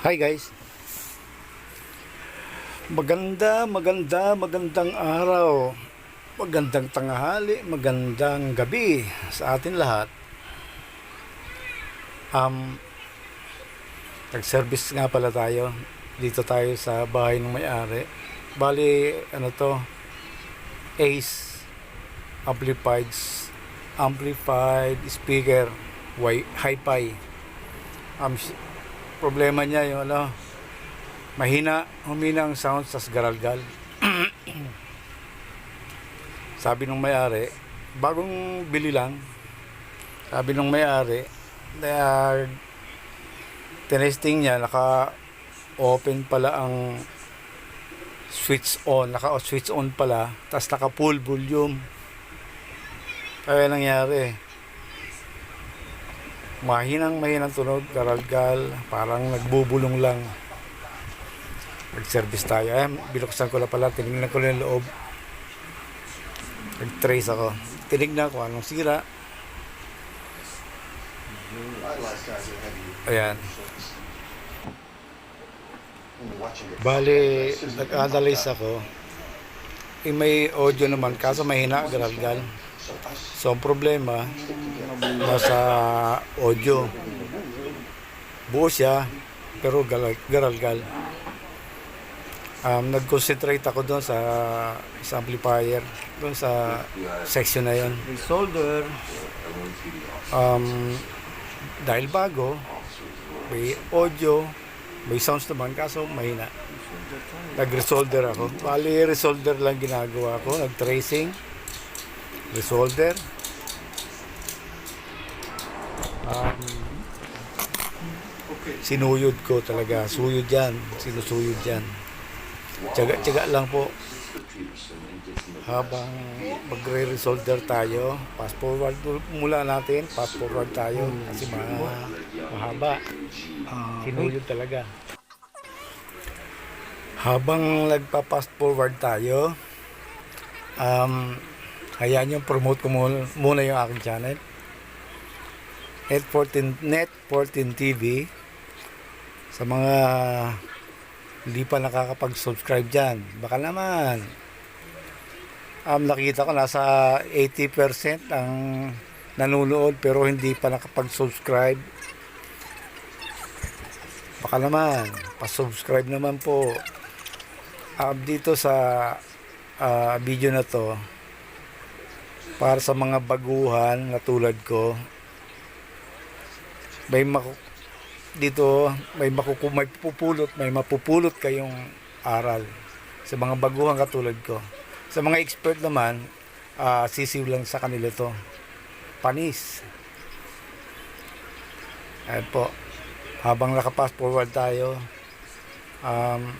Hi guys. Maganda, maganda, magandang araw. Magandang tanghali, magandang gabi sa atin lahat. Um, nag-service nga pala tayo. Dito tayo sa bahay ng may-ari. Bali, ano to, Ace Amplified amplified speaker hi-fi um, problema niya yung ano mahina humina ang sound sa garalgal. Sabi nung may-ari bagong bili lang. Sabi nung may-ari na tinesting niya naka open pala ang switch on naka switch on pala tapos naka full volume. Kaya nangyari mahinang mahinang tunog garalgal parang nagbubulong lang. Nag-service tayo. Eh, binuksan ko na pala. Tinignan ko na yung loob. Nag-trace ako. Tinignan ko anong sira. Ayan. Bali nag-analyze ako. Eh, may audio naman kaso mahina garalgal So, ang problema, nasa audio. Buo siya, pero gal- garalgal. Um, nag-concentrate ako doon sa, sa amplifier, doon sa section na yon. solder. Um, dahil bago, may audio, may sounds naman, kaso mahina. Nag-resolder ako. Bali, resolder lang ginagawa ko. Nag-tracing, resolder. Um, sinuyod ko talaga. Suyod yan. Sinusuyod yan. Tiyaga-tiyaga lang po. Habang magre-resolder tayo, fast forward mula natin, fast forward tayo kasi ma- mahaba. Sinuyod talaga. Habang nagpa-fast forward tayo, um, hayaan nyo, promote ko muna, yung aking channel. Net 14, Net 14 TV. Sa mga hindi pa nakakapag-subscribe dyan, baka naman. Um, nakita ko nasa 80% ang nanonood pero hindi pa nakapag-subscribe. Baka naman, pa-subscribe naman po. Um, dito sa ah, video na to, para sa mga baguhan na tulad ko, may maku dito may makuku may pupulot, may mapupulot kayong aral sa mga baguhan katulad ko. Sa mga expert naman, ah, sisiw lang sa kanila to. Panis. Ayan po. Habang nakapass forward tayo, um,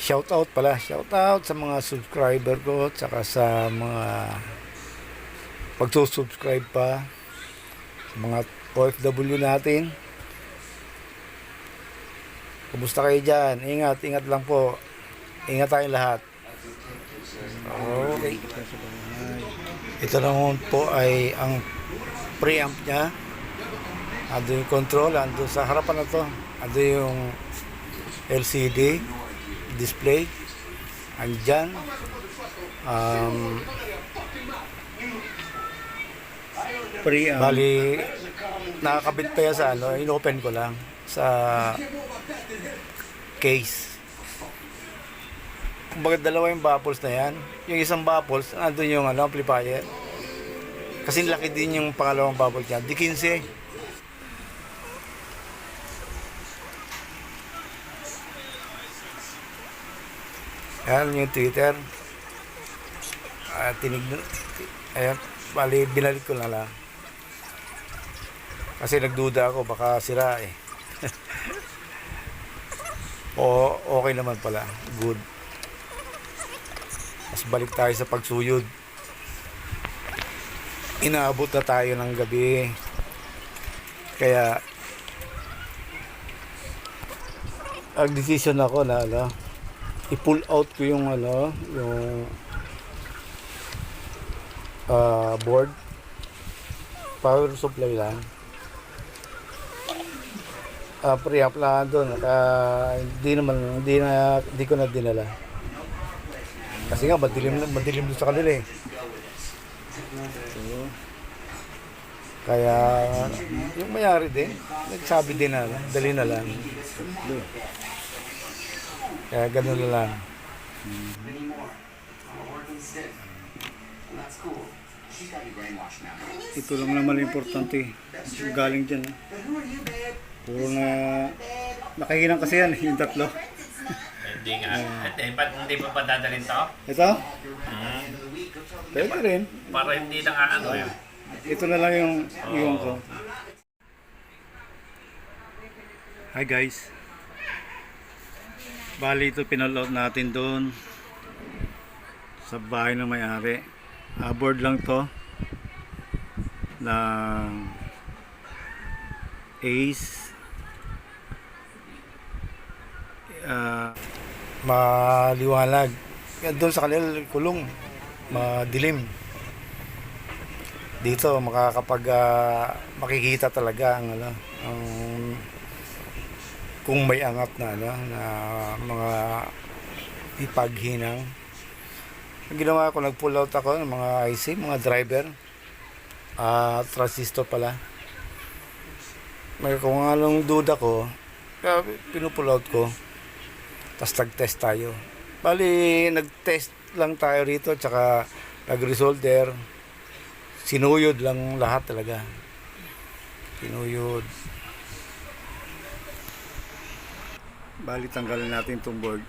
shout out pala, shout out sa mga subscriber ko, tsaka sa mga pagsusubscribe pa, sa mga OFW natin. Kumusta kayo dyan? Ingat, ingat lang po. Ingat tayong lahat. Okay. Ito naman po ay ang preamp niya. Ando yung control, ando sa harapan na to. Ando yung LCD display. Andyan. Um, Preamp. Bali, nakakabit pa yan sa ano, inopen ko lang sa case. Kumbaga dalawa yung baffles na yan. Yung isang baffles, andun yung ano, amplifier. Kasi laki din yung pangalawang baffle niya. Di 15. Yan yung Twitter. Ah, tinig Ayan, bali binalik ko na lang. Kasi nagduda ako baka sira eh. o okay naman pala. Good. Mas balik tayo sa pagsuyod. Inaabot na tayo ng gabi. Kaya ang decision ako na ano, i-pull out ko yung ano, yung ah, board power supply lang ah, pre-up lang doon. Kaya hindi naman, hindi na, hindi ko na dinala. Kasi nga, madilim, madilim doon sa kanila eh. Kaya, yung mayari din, nagsabi din na, dali na lang. Kaya ganun na lang. Ito lang naman importante. Galing dyan. eh. Puro na... Nakahinang kasi yan, yung tatlo. Hindi nga. Hindi, pa, hindi pa pa dadalhin to? Ito? Pwede rin. Para hindi na nga ano yun. Ito na lang yung yung ko. Hi guys. Bali ito pinaload natin doon sa bahay ng may-ari. Aboard lang to ng Ace Ah, maliwanag. Doon sa kanila kulong madilim dito makakapag ah, makikita talaga ang ano ang kung may angat na ano na mga ipaghinang. Ang ginawa ko nag pull out ako ng mga IC mga driver. Ah transistor pala. May kung anong duda ko kaya pinupull out ko. Tapos nag-test tayo. Bali nag-test lang tayo rito tsaka nag-resolder. Sinuyod lang lahat talaga. Sinuyod. Bali tanggalin natin itong board.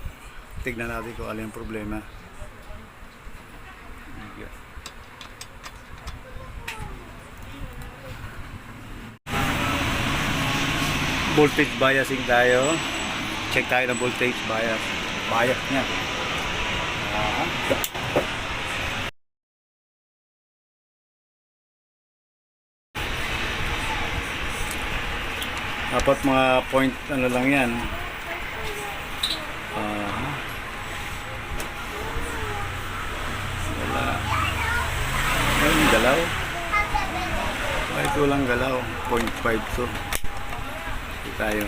Tignan natin kung ano yung problema. Voltage biasing tayo. Check tayo ng voltage bias. Bias niya. Dapat mga point ano lang yan. Ah. wala. Ayun, galaw. Ah, ito lang galaw. 0.5 to. Ito tayo.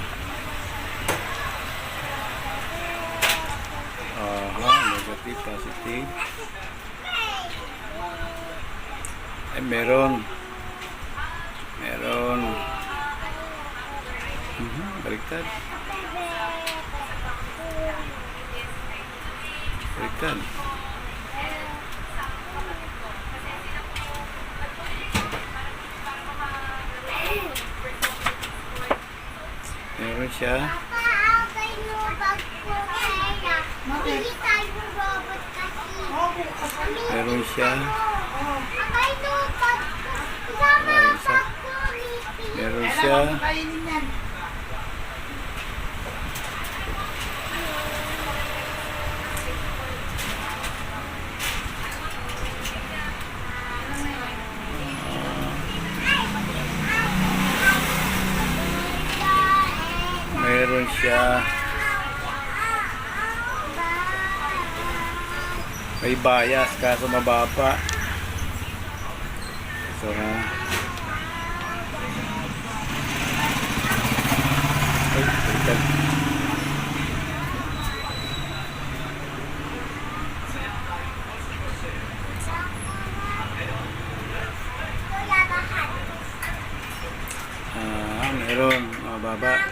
Aha, negative, positive. Ay, meron. Meron. Mhm, baliktad. Baliktad. Meron siya. Papaabay mo bag ko kaya. Hindi tayo robot kasi. Meron siya. Abay mo bag ko. Kasama Ay, ang isa. bag ko, Lipi. Meron siya. Meron siya. May bias kaso mababa. So, ha. Ay, baliktad. Kuya, bakit? Ah, meron. Mababa.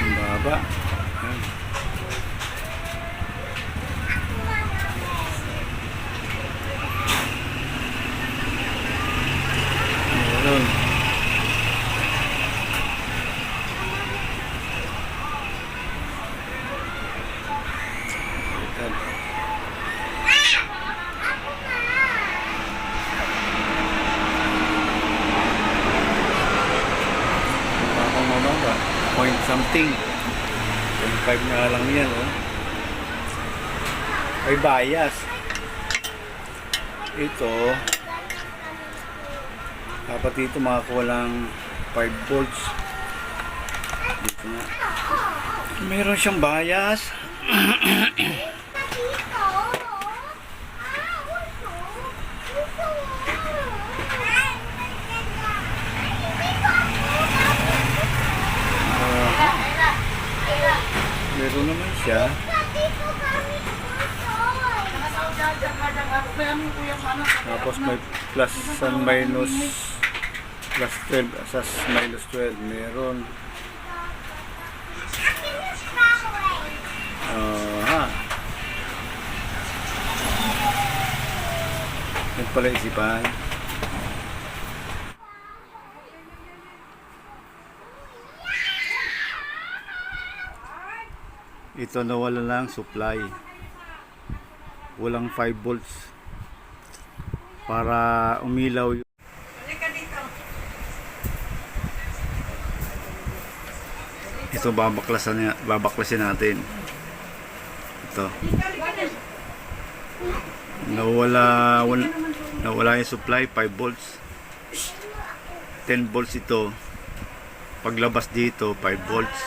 Mababa. Ayan. Meron. Baliktad. Mababang mababa. Point five na lang yan, oh. May bias. Ito, dapat dito makakuha lang 5 volts. Dito na. Meron siyang bias. siya. Dito kami pusoy. Tapos may plus and minus plus 12 asas minus 12 meron. Aha. Yan pala isipan. Ito nawala lang supply. Walang 5 volts. Para umilaw yung ito babaklasan babaklasin natin. Ito. Nawala wala, nawala yung supply 5 volts. 10 volts ito. Paglabas dito 5 volts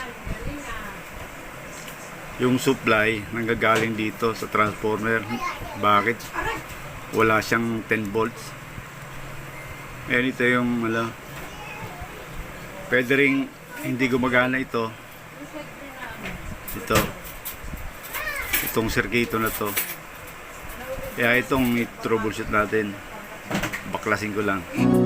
yung supply nanggagaling dito sa transformer. Bakit? Wala siyang 10 volts. Ayan ito yung ala, pwede ring hindi gumagana ito. Ito. Itong circuito na to. Kaya itong i-troubleshoot natin. Baklasin ko lang